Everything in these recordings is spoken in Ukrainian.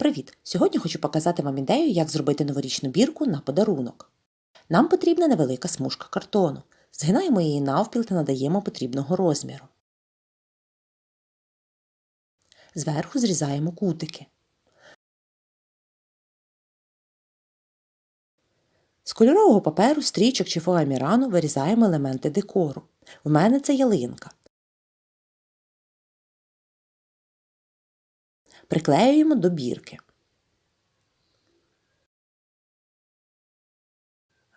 Привіт! Сьогодні хочу показати вам ідею, як зробити новорічну бірку на подарунок. Нам потрібна невелика смужка картону. Згинаємо її навпіл та надаємо потрібного розміру. Зверху зрізаємо кутики. З кольорового паперу, стрічок чи фоамірану вирізаємо елементи декору. У мене це ялинка. Приклеюємо до бірки.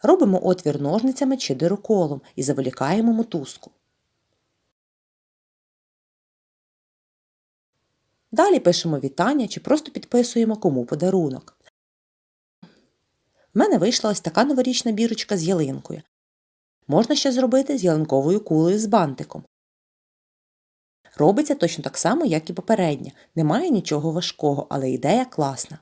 Робимо отвір ножницями чи дироколом і заволікаємо мотузку. Далі пишемо вітання чи просто підписуємо кому подарунок. В мене вийшла ось така новорічна бірочка з ялинкою. Можна ще зробити з ялинковою кулею з бантиком. Робиться точно так само, як і попередня. Немає нічого важкого, але ідея класна.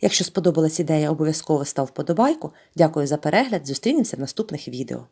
Якщо сподобалась ідея, обов'язково став вподобайку. Дякую за перегляд. Зустрінемося в наступних відео.